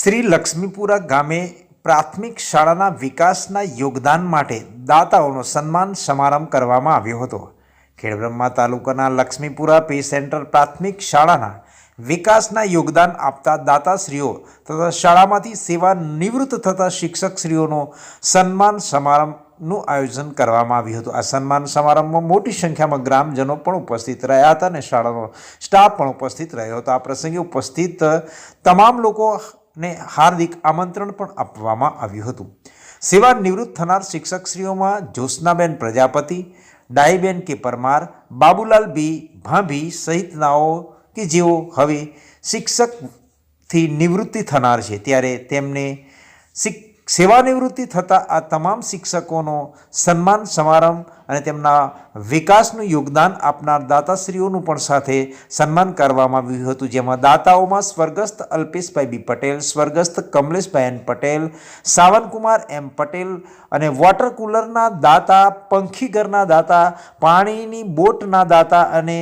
શ્રી લક્ષ્મીપુરા ગામે પ્રાથમિક શાળાના વિકાસના યોગદાન માટે દાતાઓનો સન્માન સમારંભ કરવામાં આવ્યો હતો. ખેડબ્રહ્મા તાલુકાના લક્ષ્મીપુરા પે સેન્ટર પ્રાથમિક શાળાના વિકાસના યોગદાન આપતા દાતાશ્રીઓ તથા શાળામાંથી સેવા નિવૃત્ત થતા શિક્ષકશ્રીઓનો સન્માન સમારંભનું આયોજન કરવામાં આવ્યું હતું. આ સન્માન સમારંભમાં મોટી સંખ્યામાં ગ્રામજનો પણ ઉપસ્થિત રહ્યા હતા અને શાળાનો સ્ટાફ પણ ઉપસ્થિત રહ્યો હતો. આ પ્રસંગે ઉપસ્થિત તમામ લોકોને હાર્દિક આમંત્રણ પણ આપવામાં આવ્યું હતું. સેવા નિવૃત્ત થનાર શિક્ષકશ્રીઓમાં જ્યોત્સનાબેન પ્રજાપતિ, ડાઈબેન કે પરમાર, બાબુલાલ બી ભાંભી સહિતનાઓ કે જેઓ હવે શિક્ષકથી નિવૃત્તિ થનાર છે. ત્યારે તેમને શિક સેવાનિવૃત્તિ થતા આ તમામ શિક્ષકોનો સન્માન સમારંભ અને તેમના વિકાસનું યોગદાન આપનાર દાતાશ્રીઓનું પણ સાથે સન્માન કરવામાં આવ્યું હતું. જેમાં દાતાઓમાં સ્વર્ગસ્થ અલ્પેશભાઈ બી પટેલ, સ્વર્ગસ્થ કમલેશભાઈ એન પટેલ, સાવનકુમાર એમ પટેલ અને વોટર કુલરના દાતા પંખીઘરના દાતા, પાણીની બોટના દાતા અને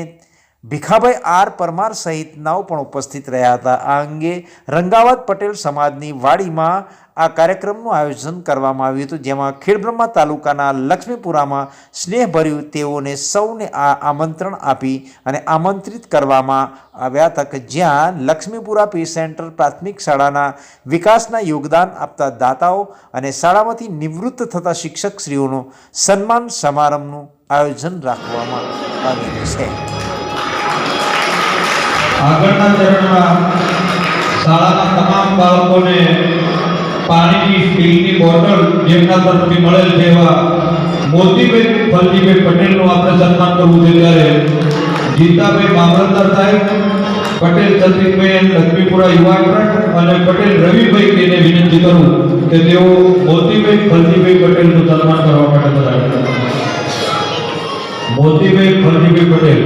ભીખાભાઈ આર પરમાર સહિતનાઓ પણ ઉપસ્થિત રહ્યા હતા. આ અંગે રંગાવત પટેલ સમાજની વાડીમાં આ કાર્યક્રમનું આયોજન કરવામાં આવ્યું હતું, જેમાં ખેડબ્રહ્મા તાલુકાના લક્ષ્મીપુરામાં સ્નેહભર્યું તેઓને સૌને આ આમંત્રણ આપી અને આમંત્રિત કરવામાં આવ્યા હતા કે જ્યાં લક્ષ્મીપુરા પે સેન્ટર પ્રાથમિક શાળાના વિકાસના યોગદાન આપતા દાતાઓ અને શાળામાંથી નિવૃત્ત થતા શિક્ષકશ્રીઓનું સન્માન સમારંભનું આયોજન રાખવામાં આવ્યું છે. આગળના ચરણમાં શાળાના તમામ બાળકોને પાણીની સ્ટીલની બોટલ જેમના તરફથી મળેલ છે એવા મોતીબેન ફલજીભાઈ પટેલનું આપણે સન્માન કરવું છે ત્યારે જીતાભાઈ મામલતદાર સાહેબ, પટેલ સતીશભાઈ લક્ષ્મીપુરા યુવા ટ્રસ્ટ અને પટેલ રવિભાઈ તેને વિનંતી કરું કે તેઓ મોતીભાઈ ફલજીભાઈ પટેલનું સન્માન કરવા માટે મોતીભાઈ ફલજીભાઈ પટેલ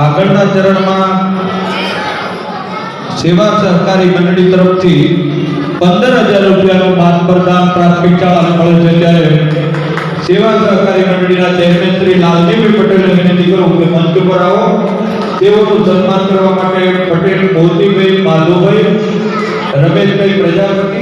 આગળના ચરણમાં સેવા સહકારી મંડળી તરફથી પંદર હજાર રૂપિયાનું માન પ્રદાન પ્રાથમિક શાળાને મળે છે ત્યારે સેવા સહકારી મંડળીના ચેરમેન શ્રી લાલજીભાઈ પટેલને વિનંતી કરું કે મંચ પર આવો. તેઓનું સન્માન કરવા માટે પટેલ મોતીભાઈ માધુભાઈ, રમેશભાઈ પ્રજાપતિ